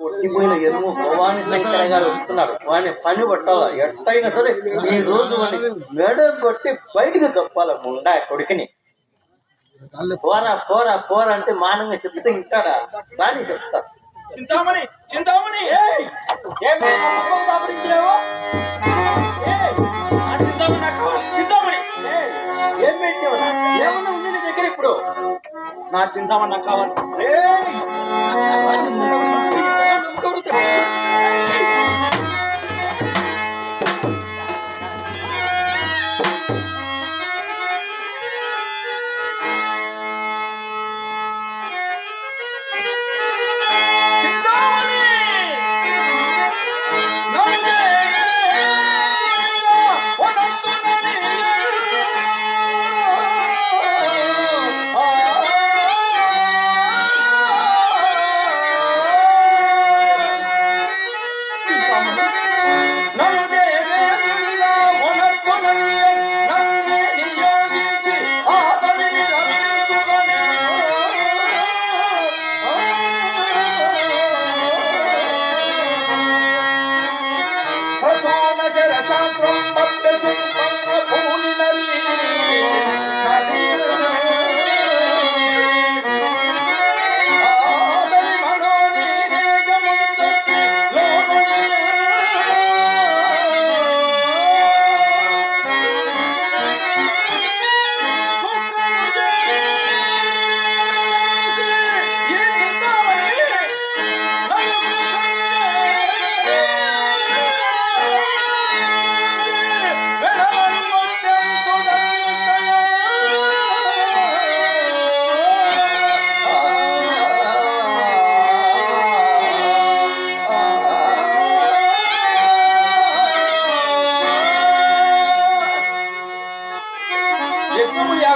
కొట్టిపోయిన ఎరుము భవానీ శంకర గారు వస్తున్నాడు. వాడిని పని పట్టాల? ఎట్టయినా సరే ఈ రోజు మెడ కొట్టి బయటికి తప్పాల ముండా కొడుకుని? పోరా పోరా పోరా అంటే మానంగా చెప్తే ఇంటాడా? కానీ చెప్తా. చింతామణి చింతామణి! ఏయ్! ఏమి అమ్మకం కాబడిచ్చావు? ఏయ్! ఆ చింతామణి! ఏం పెట్టావు? ఏమన్నా ఉంది నీ దగ్గర ఇప్పుడు? నా చింతామణి నాకు కావాలి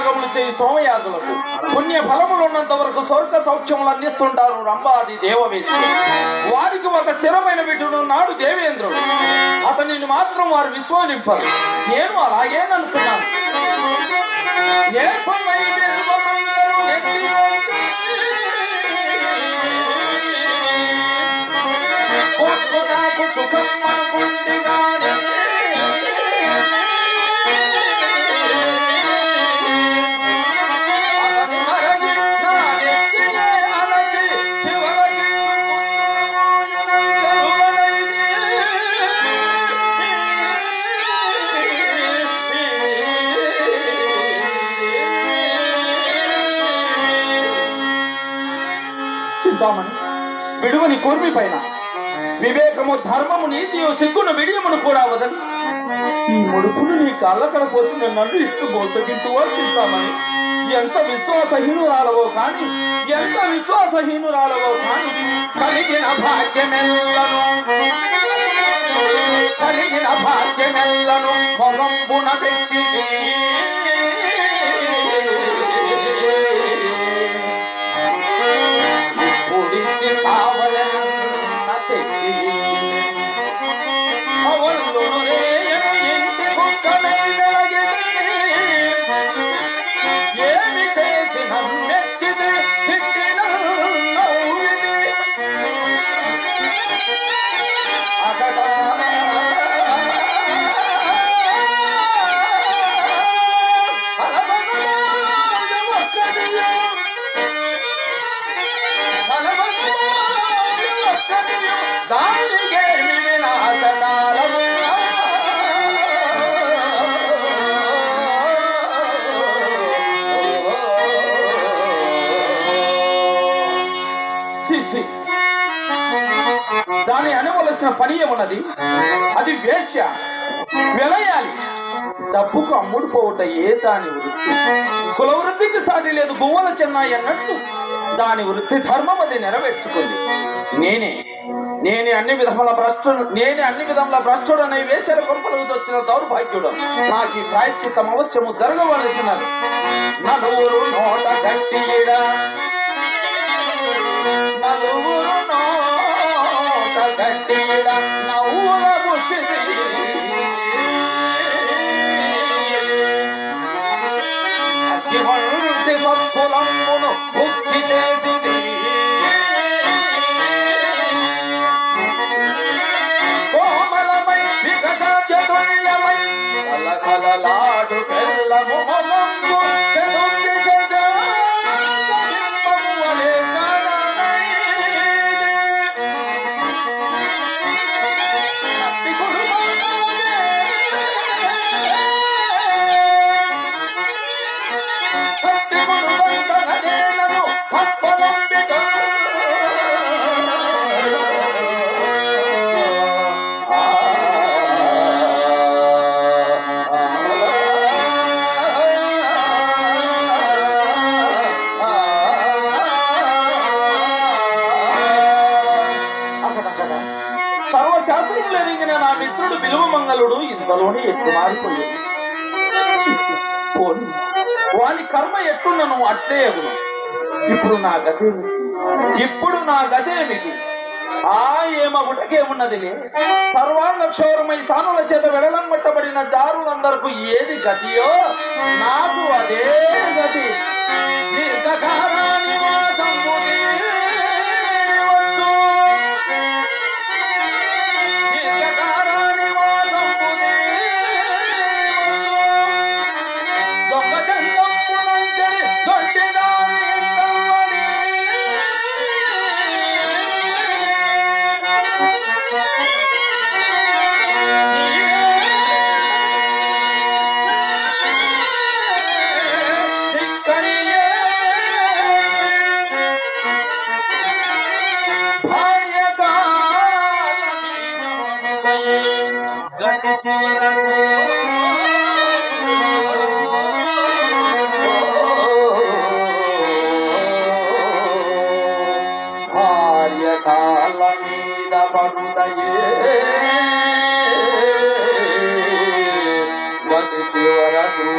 యాగములు చేయి సోమయాగులకు పుణ్య ఫలములు ఉన్నంత వరకు స్వర్గ సౌఖ్యములు అందిస్తుంటారు రంభాది దేవవేసి. వారికి ఒక స్థిరమైన బిడ్డను నాడు దేవేంద్రుడు. అతనిని మాత్రం వారు విశ్వనింపరు నేను అలాగేననుకున్నాను నేర్పమై నాకు సుఖం అనుకుంటే చింతామణి విడువని కూర్మి పైన. వివేకము ధర్మము నీతియు సిగ్గును విడియమును కూడా వదని ఈ ముడుపును నీ కళ్ళకడ పోసిన నన్ను ఇట్లు మోసగింతువో చింతామణి ఎంత విశ్వాసహీనురాలవో కాని ఎంత విశ్వాసహీనురాలవో కాని కలిగిన భాగ్యమెల్లను. కలిగిన భాగ్యమెల్లను మొగంబున పెట్టి దాని అనవలసిన పని ఏమున్నది? అది వేశ్య. వెలయాలి. సబ్బుకు అమ్ముడు పోవట ఏ దాని వృత్తి? కుల వృత్తికి సాటి లేదు గువ్వల చెన్నాయి అన్నట్టు దాని వృత్తి ధర్మం అది నెరవేర్చుకుంది. నేనే నేనే అన్ని విధముల భ్రష్టుడు నేనే అన్ని విధముల భ్రష్టుడు అనే వేసర కొంపలకు వచ్చిన దౌర్భాగ్యుడు. నాకు ఈ ప్రాయశ్చిత్తం అవశ్యము జరగవలసినది. నలుగురు నోట గట్టిడ Bye-bye. సర్వశాస్త్రం ఎరిగిన నా మిత్రుడు విలువ మంగళుడు ఇంతలోనే ఎట్లు మారిపోయాడు వాని కర్మ ఎట్టున్నను అట్లే ఇప్పుడు నా గతేమిటి ఇప్పుడు నా గతేమిటి ఆ ఏమగుటకేమున్నదిలే సర్వాంగ క్షౌరమై సానుల చేత వెడలంగొట్టబడిన జారులందరకు ఏది గతియో? నాకు అదే గతి. దీర్ఘకాలాని వాసంబు కార్యకాల మీద పడుదయే చివరకు